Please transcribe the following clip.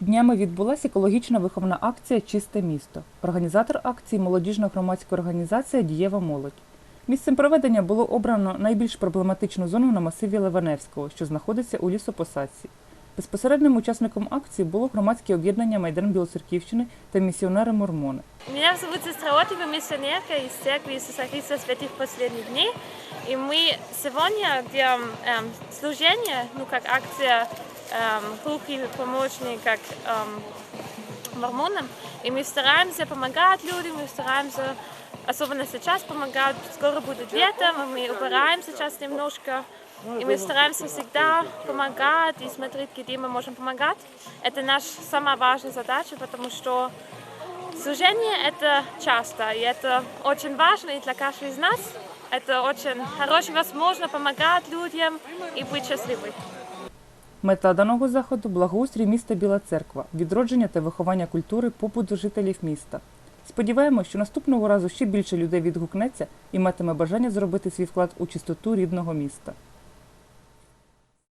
Днями відбулася екологічна виховна акція Чисте місто. Організатор акції молодіжна громадська організація Дієва молодь. Місцем проведення було обрано найбільш проблематичну зону на масиві Леваневського, що знаходиться у лісопосадці. Безпосереднім учасником акції було громадське об'єднання Майдан Білоцерківщини та місіонери Мормони. Меня зовут Сестра Отова, миссионерка из церкви Иисуса Христа Святых Последних Дней. И мы сегодня делаем эм, служение, ну как акция эм, руки помощнее, как эм, мормонам. И мы стараемся помогать людям, мы стараемся, особенно сейчас помогать, скоро будет лето, и мы убираем сейчас немножко. И мы стараемся всегда помогать и смотреть, где мы можем помогать. Это наша самая важная задача, потому что Служение – это часто, и это очень важно и для каждого из нас. Это очень хорошая возможность помогать людям и быть счастливым. Мета даного заходу благоустрій міста Біла Церква, відродження та виховання культури побуту жителів міста. Сподіваємось, що наступного разу ще більше людей відгукнеться і матиме бажання зробити свій вклад у чистоту рідного міста.